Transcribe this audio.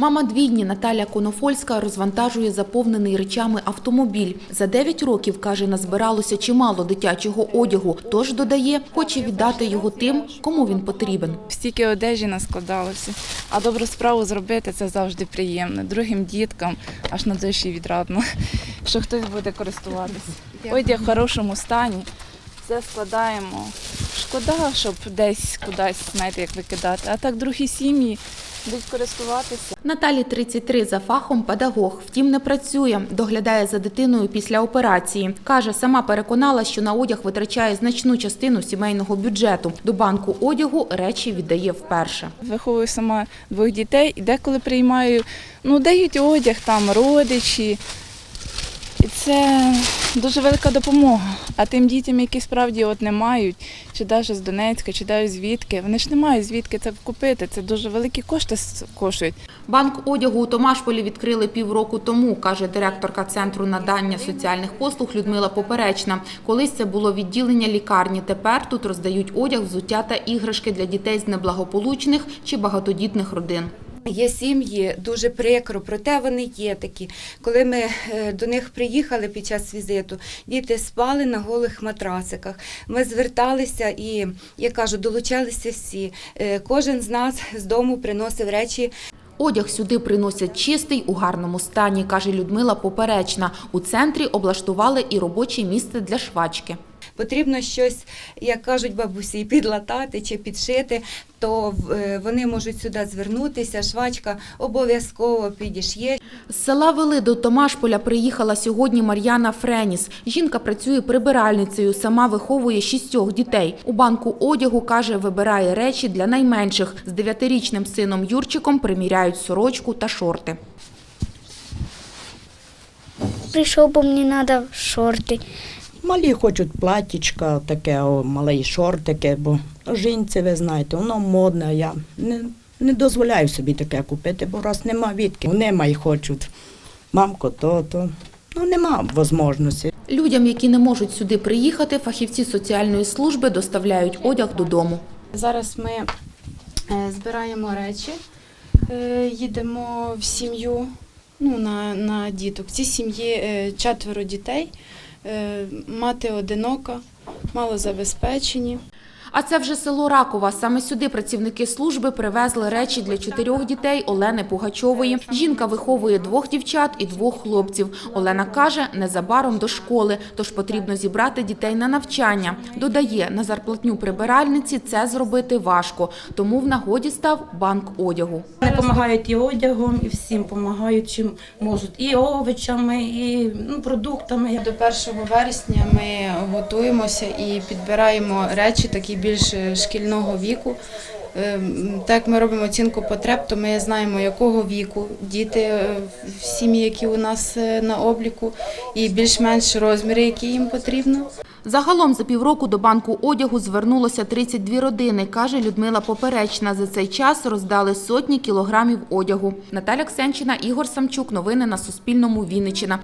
Мама двійні Наталя Конофольська розвантажує заповнений речами автомобіль. За 9 років, каже, назбиралося чимало дитячого одягу, тож додає, хоче віддати його тим, кому він потрібен. Стільки одежі наскладалося. А добру справу зробити це завжди приємно. Другим діткам аж на душі відрадно, що хтось буде користуватися. Одяг в хорошому стані. Все складаємо. Шкода, щоб десь кудись, знаєте, як викидати. А так другі сім'ї будуть користуватися. Наталі 33 за фахом педагог, втім не працює, доглядає за дитиною після операції. Каже, сама переконала, що на одяг витрачає значну частину сімейного бюджету. До банку одягу речі віддає вперше. Виховую сама двох дітей і деколи приймаю, ну, дають одяг там родичі. І це дуже велика допомога. А тим дітям, які справді от не мають, чи навіть з Донецька, чи навіть звідки, вони ж не мають звідки це купити. Це дуже великі кошти коштують. Банк одягу у Томашполі відкрили півроку тому, каже директорка центру надання соціальних послуг Людмила Поперечна. Колись це було відділення лікарні. Тепер тут роздають одяг, взуття та іграшки для дітей з неблагополучних чи багатодітних родин. Є сім'ї дуже прикро, проте вони є такі. Коли ми е, до них приїхали під час візиту, діти спали на голих матрасиках. Ми зверталися і, я кажу, долучалися всі. Е, Кожен з нас з дому приносив речі Одяг сюди приносять чистий, у гарному стані, каже Людмила Поперечна. У центрі облаштували і робоче місце для швачки. Потрібно щось, як кажуть бабусі, підлатати чи підшити, то е, вони можуть сюди звернутися. Швачка обов'язково підішє. З села Вели до Томашполя приїхала сьогодні Мар'яна Френіс. Жінка працює прибиральницею, сама виховує шістьох дітей. У банку одягу, каже, вибирає речі для найменших. З дев'ятирічним сином Юрчиком приміряють сорочку та шорти. Прийшов, бо мені треба шорти. Малі хочуть платічка, таке, о, малий шортики, бо жінці, ви знаєте, воно модне, я не, не дозволяю собі таке купити, бо раз нема відки. Вони май хочуть. Мамко, то, то. Ну, нема можливості. Людям, які не можуть сюди приїхати, фахівці соціальної служби доставляють одяг додому. Зараз ми е, збираємо речі, е, їдемо в сім'ю ну, на, на діток. В цій сім'ї е, четверо дітей, мати одинока, малозабезпечені. А це вже село Ракова. Саме сюди працівники служби привезли речі для чотирьох дітей Олени Пугачової. Жінка виховує двох дівчат і двох хлопців. Олена каже, незабаром до школи, тож потрібно зібрати дітей на навчання. Додає, на зарплатню прибиральниці це зробити важко, тому в нагоді став банк одягу. Вони допомагають і одягом, і всім допомагають, чим можуть, і овочами, і ну, продуктами. До 1 вересня ми готуємося і підбираємо речі, такі більш шкільного віку. Е, м, Так як ми робимо оцінку потреб, то ми знаємо, якого віку діти е, в сім'ї, які у нас е, на обліку, і більш-менш розміри, які їм потрібно. Загалом за півроку до банку одягу звернулося 32 родини, каже Людмила Поперечна. За цей час роздали сотні кілограмів одягу. Наталя Ксенчина, Ігор Самчук. Новини на Суспільному. Вінниччина.